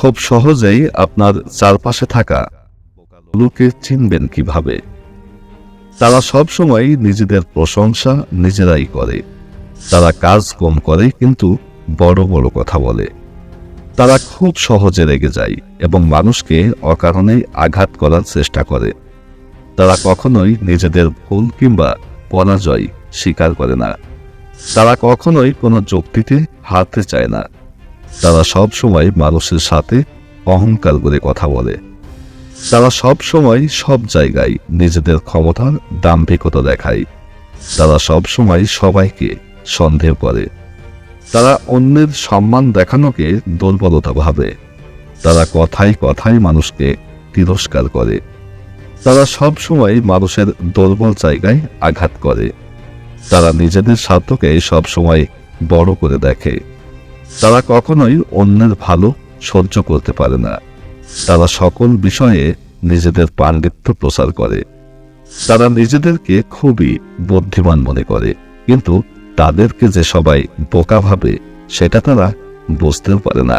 খুব সহজেই আপনার চারপাশে থাকা লোকে চিনবেন কীভাবে। তারা সবসময় নিজেদের প্রশংসা নিজেরাই করে। তারা কাজ কম করে কিন্তু বড় বড় কথা বলে। তারা খুব সহজে রেগে যায় এবং মানুষকে অকারণেই আঘাত করার চেষ্টা করে। তারা কখনোই নিজেদের ভুল কিংবা পরাজয় স্বীকার করে না। তারা কখনোই কোনো যুক্তিতে হারতে চায় না। তারা সব সময় মানুষের সাথে অহংকার করে কথা বলে। তারা সব সময় সব জায়গায় নিজেদের ক্ষমতার দাম্ভিকতা দেখায়। তারা সব সময় সবাইকে সন্দেহ করে। তারা অন্যের সম্মান দেখানোকে দুর্বলতা ভাবে। তারা কথায় কথায় মানুষকে তিরস্কার করে। তারা সব সময় মানুষের দুর্বল জায়গায় আঘাত করে। তারা নিজেদের স্বার্থকে সব সময় বড় করে দেখে। তারা কখনোই অন্যের ভালো সহ্য করতে পারে না। তারা সকল বিষয়ে নিজেদের পাণ্ডিত্য প্রচার করে। তারা নিজেদেরকে খুবই বুদ্ধিমান মনে করে, কিন্তু তাদেরকে যে সবাই বোকা ভাবে, সেটা তারা বুঝতেও পারে না।